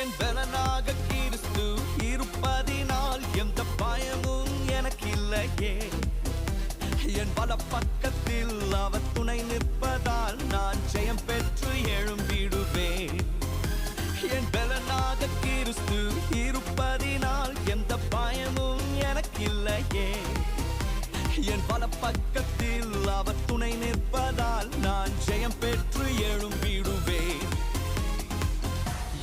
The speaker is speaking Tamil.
என் பலனாக கிறிஸ்து இருப்பதினால் எந்த பயமும் எனக்கு இல்லையே என் பல பக்கத்தில் அவர் துணை நிற்பதால் நான் ஜெயம் பெற்று எழும்பிடுவேன். என் பலனாக கிறிஸ்து இருப்பதினால் எந்த பயமும் எனக்கு இல்லையே என் பல பக்கத்தில் அவர்